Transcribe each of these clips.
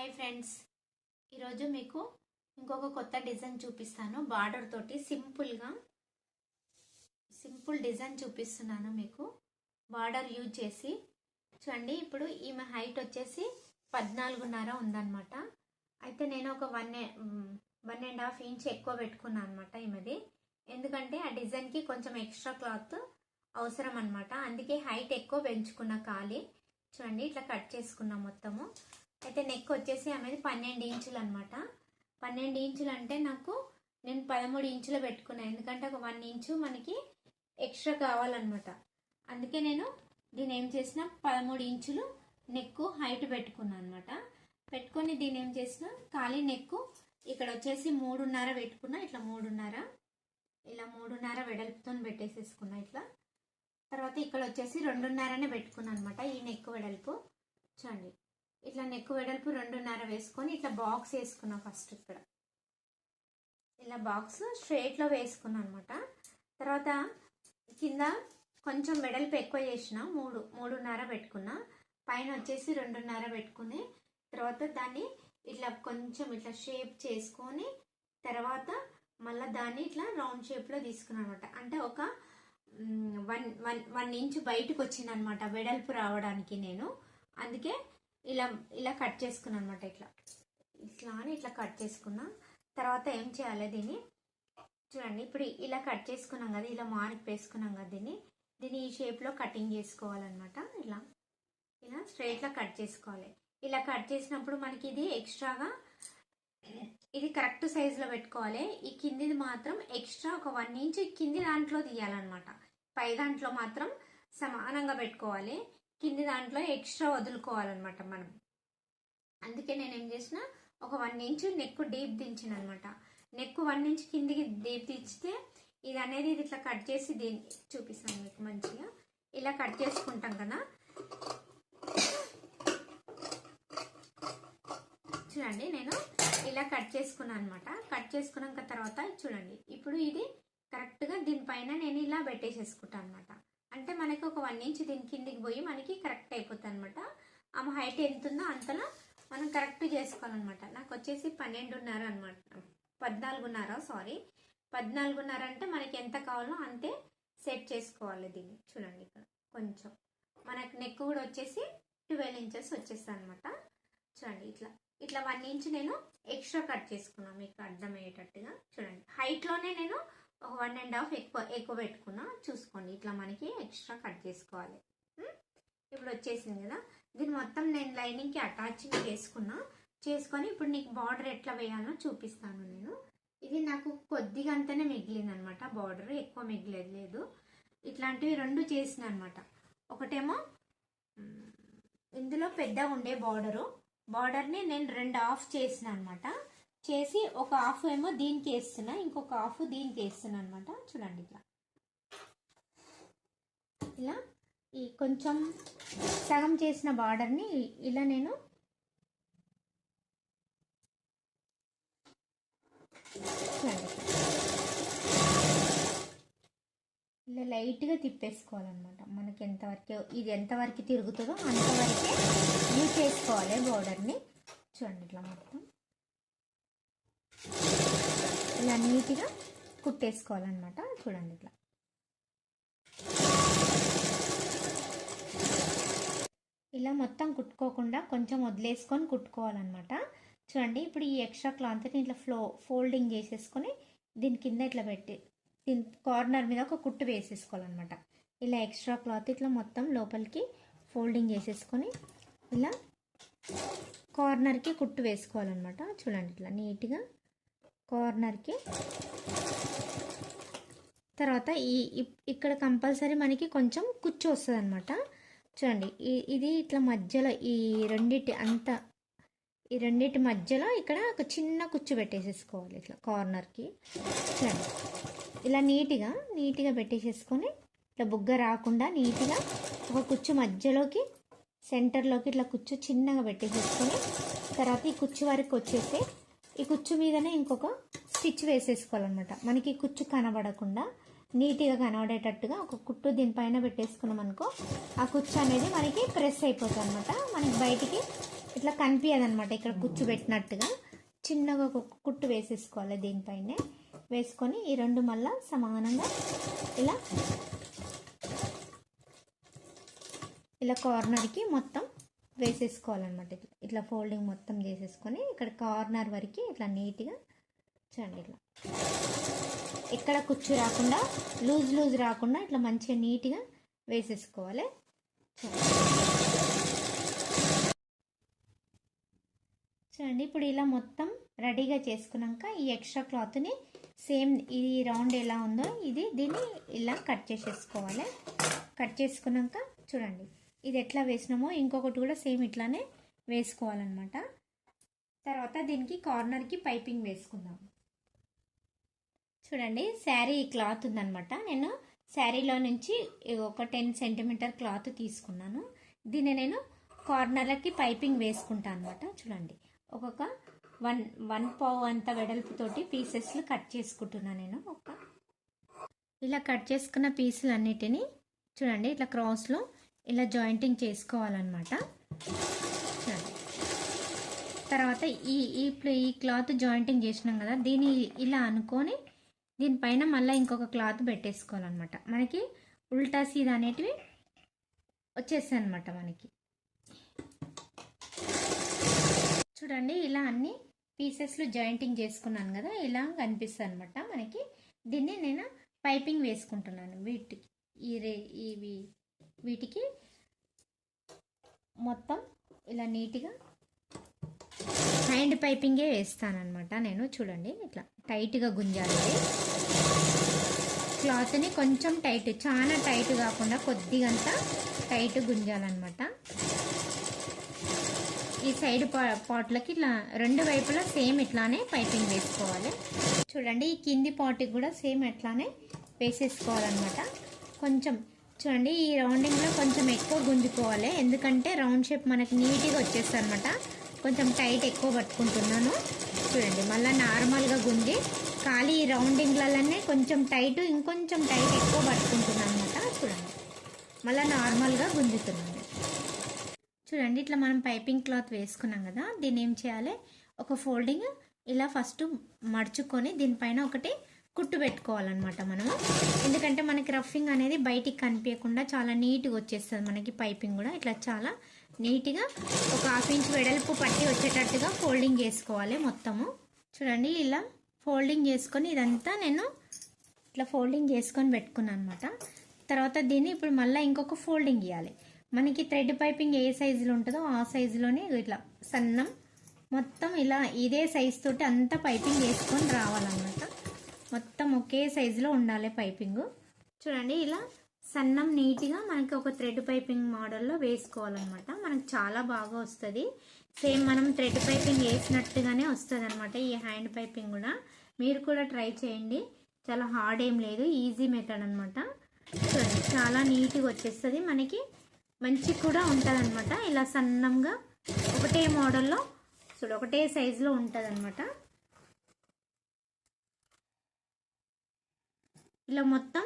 Hi friends ఈరోజు మీకు ఇంకొక కొత్త డిజైన్ చూపిస్తాను. బార్డర్ తోటి సింపుల్గా సింపుల్ డిజైన్ చూపిస్తున్నాను మీకు. బార్డర్ యూజ్ చేసి చూడండి ఇప్పుడు ఈమె హైట్ వచ్చేసి పద్నాలుగున్నర ఉందన్నమాట. అయితే నేను ఒక one one and half inch ఎక్కువ పెట్టుకున్నాను అనమాట ఈమెది. ఎందుకంటే ఆ డిజైన్కి కొంచెం ఎక్స్ట్రా క్లాత్ అవసరం అనమాట అందుకే హైట్ ఎక్కువ పెంచుకున్న ఖాళీ. చూడండి ఇట్లా కట్ చేసుకున్నాం మొత్తము. అయితే నెక్ వచ్చేసి ఆమెది పన్నెండు ఇంచులు అనమాట పన్నెండు ఇంచులు అంటే నాకు నేను పదమూడు ఇంచులు పెట్టుకున్నాను ఎందుకంటే ఒక వన్ ఇంచు మనకి ఎక్స్ట్రా కావాలన్నమాట. అందుకే నేను దీని ఏం చేసిన పదమూడు ఇంచులు నెక్ హైట్ పెట్టుకున్నాను అనమాట పెట్టుకొని దీని ఏం చేసిన ఖాళీ నెక్ ఇక్కడ వచ్చేసి మూడున్నర పెట్టుకున్నా ఇట్లా మూడున్నర ఇలా మూడున్నర వెడల్పుతో పెట్టేసేసుకున్నా ఇట్లా. తర్వాత ఇక్కడ వచ్చేసి రెండున్నరనే పెట్టుకున్నాను అనమాట ఈ నెక్ వెడల్పు. చూడండి. ఇట్లా నెక్ వెడల్పు రెండున్నర వేసుకొని ఇట్లా బాక్స్ వేసుకున్నా ఫస్ట్ ఇక్కడ. ఇలా బాక్స్ స్ట్రైట్లో వేసుకున్నా అనమాట తర్వాత కింద కొంచెం వెడల్పు ఎక్కువ చేసిన మూడు మూడున్నర పెట్టుకున్నా. పైన వచ్చేసి రెండున్నర పెట్టుకుని తర్వాత దాన్ని ఇట్లా కొంచెం ఇట్లా షేప్ చేసుకొని తర్వాత మళ్ళీ దాన్ని ఇట్లా రౌండ్ షేప్లో తీసుకున్నాను అనమాట అంటే ఒక వన్ వన్ వన్ ఇంచ్ బయటకు వచ్చిందనమాట వెడల్పు రావడానికి నేను. అందుకే ఇలా ఇలా కట్ చేసుకున్నాను అనమాట ఇట్లా. ఇట్లా అని ఇట్లా కట్ చేసుకున్నా. తర్వాత ఏం చేయాలి దీన్ని? చూడండి ఇప్పుడు ఇలా కట్ చేసుకున్నాం కదా ఇలా మార్క్ వేసుకున్నాం కదా దీన్ని. దీన్ని ఈ షేప్లో కటింగ్ చేసుకోవాలన్నమాట. ఇలా ఇలా స్ట్రైట్లో కట్ చేసుకోవాలి. ఇలా కట్ చేసినప్పుడు మనకి ఇది ఎక్స్ట్రాగా ఇది కరెక్ట్ సైజులో పెట్టుకోవాలి. ఈ కిందిది మాత్రం ఎక్స్ట్రా ఒక వన్ ఇంచ్ కింది దాంట్లో తీయాలన్నమాట. పై దాంట్లో మాత్రం సమానంగా పెట్టుకోవాలి. కింది దాంట్లో ఎక్స్ట్రా వదులుకోవాలన్నమాట మనం. అందుకే నేను ఏం చేసిన ఒక వన్ ఇంచ్ నెక్ డీప్ దించిన అనమాట నెక్ వన్ ఇంచ్ కిందికి డీప్ దించితే ఇది అనేది ఇది ఇట్లా కట్ చేసి దీన్ని చూపిస్తాను మీకు మంచిగా. ఇలా కట్ చేసుకుంటాం కదా. చూడండి నేను ఇలా కట్ చేసుకున్నాను అనమాట కట్ చేసుకున్నాక తర్వాత చూడండి ఇప్పుడు ఇది కరెక్ట్గా దీనిపైన నేను ఇలా పెట్టేసేసుకుంటాను అనమాట అంటే మనకి ఒక వన్ ఇంచ్ దీని కిందికి పోయి మనకి కరెక్ట్ అయిపోతుంది అనమాట ఆమె హైట్ ఎంత ఉందో అంతలో మనం కరెక్ట్ చేసుకోవాలన్నమాట. నాకు వచ్చేసి పన్నెండున్నర అనమాట పద్నాలుగున్నర సారీ పద్నాలుగున్నర అంటే మనకి ఎంత కావాలో అంతే సెట్ చేసుకోవాలి దీన్ని. చూడండి ఇక్కడ. కొంచెం. మనకి నెక్ కూడా వచ్చేసి ట్వెల్వ్ ఇంచెస్ వచ్చేస్తాయి అనమాట చూడండి ఇట్లా. ఇట్లా వన్ ఇంచ్ నేను ఎక్స్ట్రా కట్ చేసుకున్నాను మీకు అర్థమయ్యేటట్టుగా. చూడండి. హైట్లోనే నేను ఒక వన్ అండ్ హాఫ్ ఎక్కువ ఎక్కువ పెట్టుకున్నా చూసుకోండి. ఇట్లా మనకి ఎక్స్ట్రా కట్ చేసుకోవాలి. ఇప్పుడు వచ్చేసింది కదా. దీన్ని మొత్తం నేను లైనింగ్కి అటాచింగ్ చేసుకున్నా. చేసుకొని ఇప్పుడు నీకు బార్డర్ ఎట్లా వేయాలో చూపిస్తాను నేను. ఇది నాకు కొద్దిగా అంతనే మిగిలింది అనమాట బార్డర్ ఎక్కువ మిగిలేదు లేదు. ఇట్లాంటివి రెండు చేసిన అనమాట ఒకటేమో ఇందులో పెద్దగా ఉండే బార్డరు. బార్డర్ని నేను రెండు ఆఫ్ చేసిన అనమాట చేసి ఒక హాఫ్ ఏమో దీనికి వేస్తున్నా ఇంకొక హాఫ్ దీనికి వేస్తున్నా అనమాట చూడండి ఇట్లా. ఇలా ఈ కొంచెం సగం చేసిన బార్డర్ని ఇలా నేను చూడండి. ఇలా లైట్గా తిప్పేసుకోవాలన్నమాట. మనకి ఎంతవరకు ఇది ఎంతవరకు తిరుగుతుందో అంతవరకే యూజ్ చేసుకోవాలి బార్డర్ని చూడండి ఇట్లా మొత్తం. ఇలా నీట్గా కుట్టేసుకోవాలన్నమాట. చూడండి ఇట్లా. ఇలా మొత్తం కుట్టుకోకుండా కొంచెం వదిలేసుకొని కుట్టుకోవాలన్నమాట. చూడండి ఇప్పుడు ఈ ఎక్స్ట్రా క్లాత్ని ఇట్లా ఫ్లో ఫోల్డింగ్ చేసేసుకొని దీని కింద ఇట్లా పెట్టి దీని కార్నర్ మీద ఒక కుట్టు వేసేసుకోవాలన్నమాట. ఇలా ఎక్స్ట్రా క్లాత్ ఇట్లా మొత్తం లోపలికి ఫోల్డింగ్ చేసేసుకొని ఇలా కార్నర్కి కుట్టు వేసుకోవాలన్నమాట. చూడండి ఇట్లా నీట్గా కార్నర్కి. తర్వాత ఈ ఇక్కడ కంపల్సరీ మనకి కొంచెం కుచ్చు వస్తుంది అనమాట చూడండి ఇది ఇట్లా మధ్యలో ఈ రెండిటి అంతా ఈ రెండిటి మధ్యలో ఇక్కడ ఒక చిన్న కుచ్చు పెట్టేసేసుకోవాలి ఇట్లా కార్నర్కి. చూడండి ఇలా నీట్గా నీట్గా పెట్టేసేసుకొని ఇట్లా బుగ్గ రాకుండా నీట్గా ఒక కుచ్చు మధ్యలోకి సెంటర్లోకి ఇట్లా కుచ్చు చిన్నగా పెట్టేసేసుకొని తర్వాత ఈ కుచ్చు వరకు వచ్చేసి ఈ కుచ్చు మీదనే ఇంకొక స్టిచ్ వేసేసుకోవాలన్నమాట. మనకి కుచ్చు కనబడకుండా నీట్గా కనబడేటట్టుగా ఒక కుట్టు దీనిపైన పెట్టేసుకున్నాం అనుకో ఆ కుచ్చు అనేది మనకి ప్రెస్ అయిపోతుంది అనమాట మనకి బయటికి ఇట్లా కనిపించదు అనమాట ఇక్కడ కుచ్చు పెట్టినట్టుగా. చిన్నగా ఒక కుట్టు వేసేసుకోవాలి దీనిపైనే. వేసుకొని ఈ రెండు మళ్ళా సమానంగా ఇలా ఇలా కార్నర్కి మొత్తం వేసేసుకోవాలన్నమాట. ఇట్లా ఇట్లా ఫోల్డింగ్ మొత్తం చేసేసుకొని ఇక్కడ కార్నర్ వరకు ఇట్లా నీట్గా చూడండి ఇట్లా. ఎక్కడ కుచ్చు రాకుండా లూజ్ లూజ్ రాకుండా ఇట్లా మంచిగా నీట్గా వేసేసుకోవాలి. చూడండి చూడండి ఇప్పుడు ఇలా మొత్తం రెడీగా చేసుకున్నాక ఈ ఎక్స్ట్రా క్లాత్ని సేమ్ ఇది రౌండ్ ఎలా ఉందో ఇది దీన్ని ఇలా కట్ చేసేసుకోవాలి. కట్ చేసుకున్నాక చూడండి. ఇది ఎట్లా వేసినామో ఇంకొకటి కూడా సేమ్ ఇట్లానే వేసుకోవాలన్నమాట. తర్వాత దీనికి కార్నర్కి పైపింగ్ వేసుకుందాం. చూడండి శారీ క్లాత్ ఉందన్నమాట. నేను శారీలో నుంచి ఒక టెన్ సెంటీమీటర్ క్లాత్ తీసుకున్నాను. దీన్ని నేను కార్నర్లకి పైపింగ్ వేసుకుంటాను అనమాట చూడండి ఒక్కొక్క వన్ వన్ పావు అంత వెడల్పుతోటి పీసెస్లు కట్ చేసుకుంటున్నాను నేను. ఒక ఇలా కట్ చేసుకున్న పీసులు అన్నిటినీ చూడండి ఇట్లా క్రాస్లో ఇలా జాయింటింగ్ చేసుకోవాలన్నమాట. తర్వాత ఈ ఇప్పుడు ఈ క్లాత్ జాయింటింగ్ చేసినాం కదా దీన్ని ఇలా అనుకొని దీనిపైన మళ్ళీ ఇంకొక క్లాత్ పెట్టేసుకోవాలన్నమాట. మనకి ఉల్టా సీదా అనేటివి వచ్చేస్తాయి అనమాట మనకి. చూడండి ఇలా అన్ని పీసెస్లు జాయింటింగ్ చేసుకున్నాను కదా ఇలా కనిపిస్తుంది అనమాట మనకి. దీన్ని నేను పైపింగ్ వేసుకుంటున్నాను వీటికి ఈ రే ఇవి వీటికి మొత్తం ఇలా నీట్గా హ్యాండ్ పైపింగే వేస్తానమాట నేను చూడండి ఇట్లా టైట్గా గుంజాలి క్లాత్ని కొంచెం టైట్ చాలా టైట్ కాకుండా కొద్దిగంత టైట్ గుంజాలన్నమాట. ఈ సైడ్ పా పాట్లకి ఇట్లా రెండు వైపులా సేమ్ ఇట్లానే పైపింగ్ వేసుకోవాలి. చూడండి ఈ కింది పాట్కి కూడా సేమ్ అట్లానే వేసేసుకోవాలన్నమాట. కొంచెం చూడండి ఈ రౌండింగ్లో కొంచెం ఎక్కువ గుంజుకోవాలి. ఎందుకంటే రౌండ్ షేప్ మనకి నీట్గా వచ్చేస్తుంది అనమాట కొంచెం టైట్ ఎక్కువ పట్టుకుంటున్నాను. చూడండి మళ్ళీ నార్మల్గా గుంజి ఖాళీ ఈ రౌండింగ్లలోనే కొంచెం టైట్ ఇంకొంచెం టైట్ ఎక్కువ పట్టుకుంటున్నాను అనమాట చూడండి మళ్ళీ నార్మల్గా గుంజుతున్నాను. చూడండి ఇట్లా మనం పైపింగ్ క్లాత్ వేసుకున్నాం కదా దీన్ని ఏం చేయాలి? ఒక ఫోల్డింగ్ ఇలా ఫస్ట్ మడుచుకొని దీనిపైన ఒకటి కుట్టు పెట్టుకోవాలన్నమాట మనము. ఎందుకంటే మనకి రఫింగ్ అనేది బయటికి కనిపించకుండా చాలా నీట్గా వచ్చేస్తుంది మనకి పైపింగ్ కూడా. ఇట్లా చాలా నీట్గా ఒక హాఫ్ ఇంచ్ వెడల్పు పట్టి వచ్చేటట్టుగా ఫోల్డింగ్ చేసుకోవాలి మొత్తము. చూడండి ఇలా ఫోల్డింగ్ చేసుకొని ఇదంతా నేను ఇట్లా ఫోల్డింగ్ చేసుకొని పెట్టుకున్నాను అనమాట తర్వాత దీన్ని ఇప్పుడు మళ్ళీ ఇంకొక ఫోల్డింగ్ ఇవ్వాలి మనకి థ్రెడ్ పైపింగ్ ఏ సైజులో ఉంటుందో ఆ సైజులోనే ఇట్లా సన్నం మొత్తం ఇలా ఇదే సైజ్ తోటి అంతా పైపింగ్ వేసుకొని రావాలన్నమాట. మొత్తం ఒకే సైజులో ఉండాలి పైపింగ్ చూడండి ఇలా సన్నం నీట్గా మనకి ఒక థ్రెడ్ పైపింగ్ మోడల్లో వేసుకోవాలన్నమాట. మనకు చాలా బాగా వస్తుంది. సేమ్ మనం థ్రెడ్ పైపింగ్ వేసినట్టుగానే వస్తుంది అనమాట ఈ హ్యాండ్ పైపింగ్ కూడా. మీరు కూడా ట్రై చేయండి. చాలా హార్డ్ ఏం లేదు ఈజీ మెథడ్ అనమాట చూడండి చాలా నీట్గా వచ్చేస్తుంది. మనకి మంచి కూడా ఉంటుంది అనమాట ఇలా సన్నంగా ఒకటే మోడల్లో చూడు ఒకటే సైజులో ఉంటుంది అనమాట ఇలా మొత్తం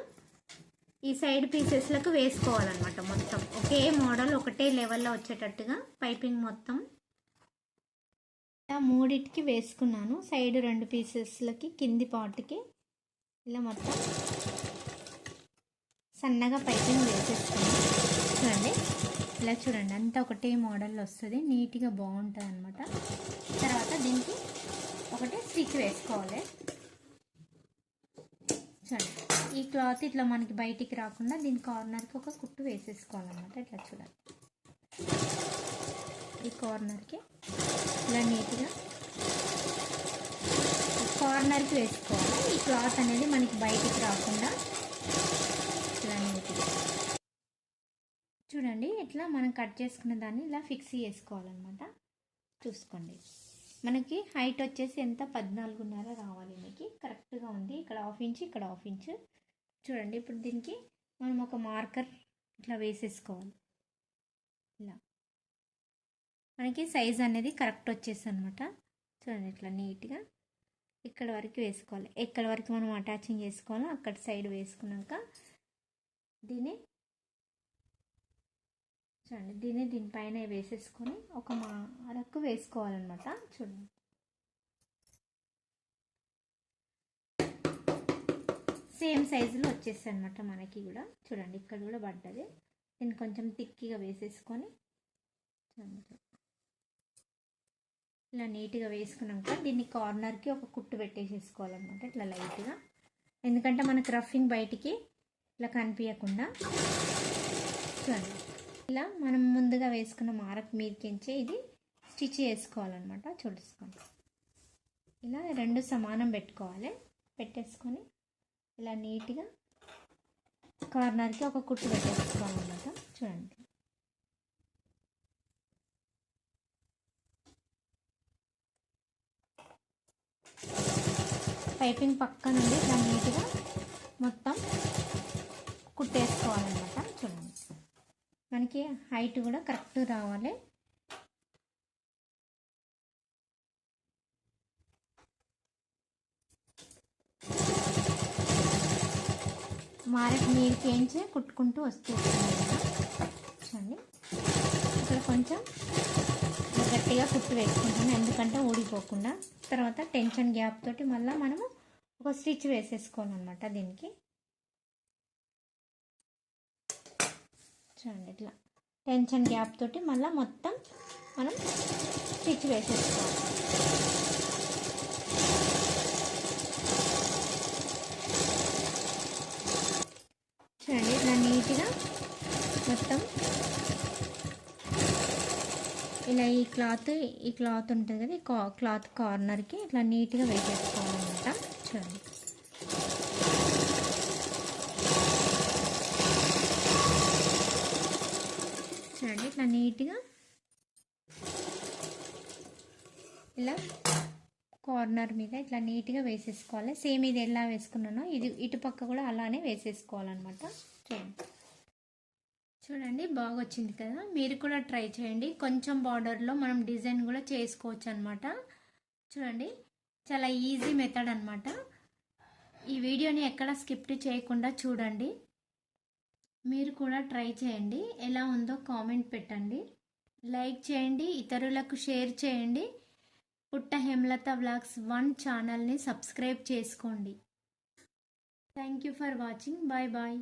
ఈ సైడ్ పీసెస్లకు వేసుకోవాలన్నమాట మొత్తం. ఒకే మోడల్ ఒకటే లెవెల్లో వచ్చేటట్టుగా పైపింగ్ మొత్తం. ఇలా మూడిటికి వేసుకున్నాను. సైడ్ రెండు పీసెస్లకి కింది పార్ట్కి ఇలా మొత్తం సన్నగా పైపింగ్ వేసేసుకున్నాను. చూడండి ఇలా చూడండి అంతా ఒకటే మోడల్లో వస్తుంది. నీట్గా బాగుంటుంది అనమాట తర్వాత దీనికి ఒకటి స్టిక్ వేసుకోవాలి. చూడండి ఈ క్లాత్ ఇట్లా మనకి బయటికి రాకుండా దీని కార్నర్కి ఒక కుట్టు వేసేసుకోవాలన్నమాట. ఇట్లా చూడండి ఈ కార్నర్కి ఇలా నీట్గా కార్నర్కి వేసుకోవాలి. ఈ క్లాత్ అనేది మనకి బయటికి రాకుండా ఇలా నీట్గా చూడండి. ఇట్లా మనం కట్ చేసుకున్న దాన్ని ఇలా ఫిక్స్ చేసుకోవాలన్నమాట. చూసుకోండి. మనకి హైట్ వచ్చేసి ఎంత? పద్నాలుగున్నర రావాలి మీకు కరెక్ట్గా ఉంది. ఇక్కడ హాఫ్ ఇంచ్ ఇక్కడ హాఫ్ ఇంచ్. చూడండి ఇప్పుడు దీనికి మనం ఒక మార్కర్ ఇట్లా వేసేసుకోవాలి. ఇలా. మనకి సైజ్ అనేది కరెక్ట్ వచ్చేసి అనమాట చూడండి ఇట్లా నీట్గా ఇక్కడ వరకు వేసుకోవాలి. ఎక్కడ వరకు మనం అటాచింగ్ చేసుకోవాలో అక్కడ సైడ్ వేసుకున్నాక దీన్ని చూడండి దీన్ని దీనిపైన వేసేసుకొని ఒక మా అరకు వేసుకోవాలన్నమాట చూడండి. సేమ్ సైజులో వచ్చేస్తాయి అనమాట మనకి కూడా. చూడండి ఇక్కడ కూడా పడ్డది. దీన్ని కొంచెం తిక్కిగా వేసేసుకొని ఇలా నీట్గా వేసుకున్నాక దీన్ని కార్నర్కి ఒక కుట్టు పెట్టేసేసుకోవాలన్నమాట ఇట్లా లైట్గా. ఎందుకంటే మనకు రఫింగ్ బయటికి ఇట్లా కనిపించకుండా. చూడండి. ఇలా మనం ముందుగా వేసుకున్న మారకు మీదకించి ఇది స్టిచ్ చేసుకోవాలన్నమాట చూసుకోండి ఇలా రెండు సమానం పెట్టుకోవాలి. పెట్టేసుకొని ఇలా నీట్గా కార్నర్కి ఒక కుట్టు పెట్టేసుకోవాలన్నమాట చూడండి. పైపింగ్ పక్క నుండి ఇలా నీట్గా మొత్తం కుట్టేసుకోవాలన్నమాట చూడండి. మనకి హైట్ కూడా కరెక్ట్ రావాలి. మారకు మీరు కేంచి కుట్టుకుంటూ వస్తూ చూడండి. ఇక్కడ కొంచెం గట్టిగా కుట్టు వేసుకుంటాను ఎందుకంటే ఊడిపోకుండా. తర్వాత టెన్షన్ గ్యాప్ తోటి మళ్ళీ మనము ఒక స్టిచ్ వేసేసుకోవాలన్నమాట దీనికి. చూడండి ఇట్లా. టెన్షన్ గ్యాప్ తోటి మళ్ళీ మొత్తం మనం స్టిచ్ వేసేసుకోవాలి. చూడండి ఇట్లా నీట్గా మొత్తం ఇలా ఈ క్లాత్ ఈ క్లాత్ ఉంటుంది కదా ఈ క్లాత్ కార్నర్కి ఇట్లా నీట్గా వేసేసుకోవాలన్నమాట. చూడండి చూడండి ఇట్లా నీట్గా ఇలా కార్నర్ మీద ఇట్లా నీట్గా వేసేసుకోవాలి. సేమ్ ఇది ఎలా వేసుకున్నానో ఇది ఇటుపక్క కూడా అలానే వేసేసుకోవాలన్నమాట. చూడండి. చూడండి బాగా వచ్చింది కదా. మీరు కూడా ట్రై చేయండి. కొంచెం బార్డర్లో మనం డిజైన్ కూడా చేసుకోవచ్చు అనమాట చూడండి చాలా ఈజీ మెథడ్ అనమాట ఈ వీడియోని ఎక్కడ స్కిప్ట్ చేయకుండా చూడండి. మీరు కూడా ట్రై చేయండి. ఎలా ఉందో కామెంట్ పెట్టండి. లైక్ చేయండి. ఇతరులకు షేర్ చేయండి. పుట్ట హేమలత వ్లాగ్స్ వన్ ఛానల్ని సబ్స్క్రైబ్ చేసుకోండి. Thank you for watching. Bye bye.